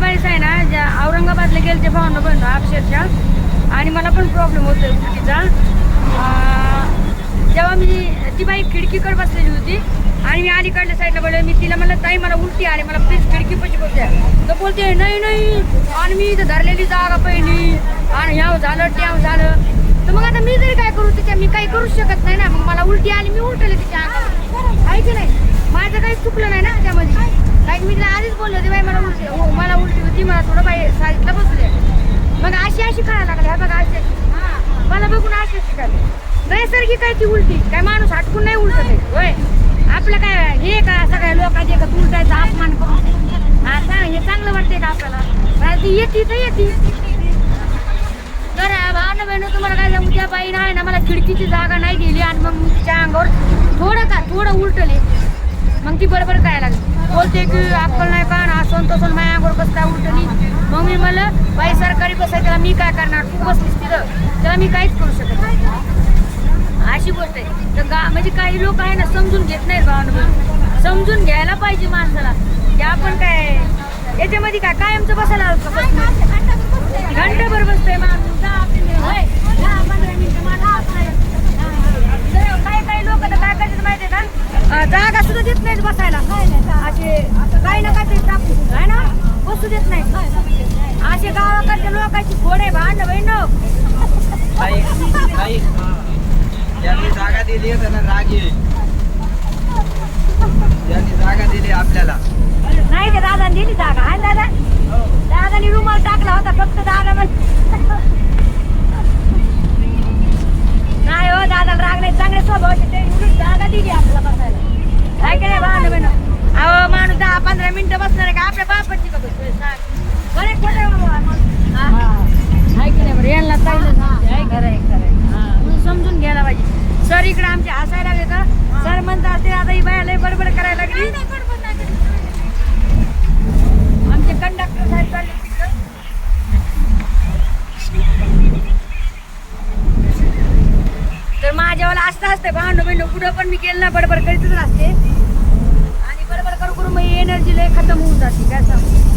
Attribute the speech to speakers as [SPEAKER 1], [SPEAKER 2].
[SPEAKER 1] बाईस आहे ना ज्या औरंगाबादला गेले ते भावना बनतो अक्षरशः. आणि मला पण प्रॉब्लेम होतो उलटीचा. जेव्हा मी ती बाई खिडकीकडे बसलेली होती आणि मी अलीकडल्या साईडला बोलले मी तिला म्हणलं ताई मला उलटी आली मला प्लीज खिडकी पशी बोलते तर बोलते नाही नाही आणि मी इथं धरलेली जागा पहिली आणि ह्याव झालं ट्याव झालं. तर मग आता मी जरी काय करू तिच्या मी काही करूच शकत नाही ना. मग मला उलटी आली मी उलटले तिच्या अंगावर. आहे की नाही? माझं काही चुकलं नाही ना त्यामध्ये. काही मी तिला आधीच बोलले होते बाई मला उलटी हो मला थोडं बाई साईडला बसले मग अशी अशी करायला लागली हा बघा अशी अशी. हा मला बघून अशी अशी करायला नैसर्गिक काय ती उलटी. काय माणूस हटकून नाही उलटत आहे. होय. आपलं काय हे का सगळ्या लोकांचे का उलटायचा अपमान करून? हा सांग हे चांगलं वाटतंय का आपल्याला? ती येते तर येते. तर भावना बहिण तुम्हाला काय सांगू? त्या बाईनं आहे ना मला खिडकीची जागा नाही दिली आणि मग मी तिच्या अंगावर थोडं का थोडं उलटले. मग ती बरोबर काय लागली. बोलते की अक्कल नाही का ना असं तसं माझ्या अंगावर कसं काय उलटली मग मी म्हणलं बाई सरकारी बस आहे त्याला मी काय करणार? तू बसलीस तिथं. त्याला मी काहीच करू शकत नाही. अशी गोष्ट आहे. तर गा म्हणजे काही लोक आहे ना समजून घेत नाहीत भावना. समजून घ्यायला पाहिजे माणसाला. की आपण काय याच्यामध्ये काय कायमचं बसायला आहोत का घंटाभर बसतोय माणूस. काही काही लोक तर काय करतात माहितीये का? जागा सुद्धा देत नाहीत बसायला. असे काही ना काही टाकू आहे ना बसू देत नाही असे गावाकडच्या लोकांची घोडे भांड बहिण
[SPEAKER 2] जागा दिली त्यांना राग येईल. जागा दिली आपल्याला.
[SPEAKER 1] नाही ते दादा दिली जागा आहे दादा दादानी रुमाल टाकला होता फक्त दादा म्हण नाही हो दादाला राग नाही चांगले स्वभावाचे ते उलट जागा दिली आपल्याला बसायला काय काय भांड बहिण अहो माणूस दहा पंधरा मिनिटं बसणार आहे का? आपल्या बापाची का बसतोय सांग. बरे खोटे आहे की नाही बरं? यांना चांगलं सांगते, आहे खरं आहे खरं आहे. हा, म्हणून समजून घ्यायला पाहिजे. सर इकडे आमचे हसायला लागले का? सर म्हणतात ते आता ही बाया लय बडबड करायला लागली. आमचे कंडक्टर साहेब चालले तिकडं. तर माझ्यावाला असतं असते भांडू बिंडू कुठं पण मी केलं ना बडबड करीतच असते. आणि बडबड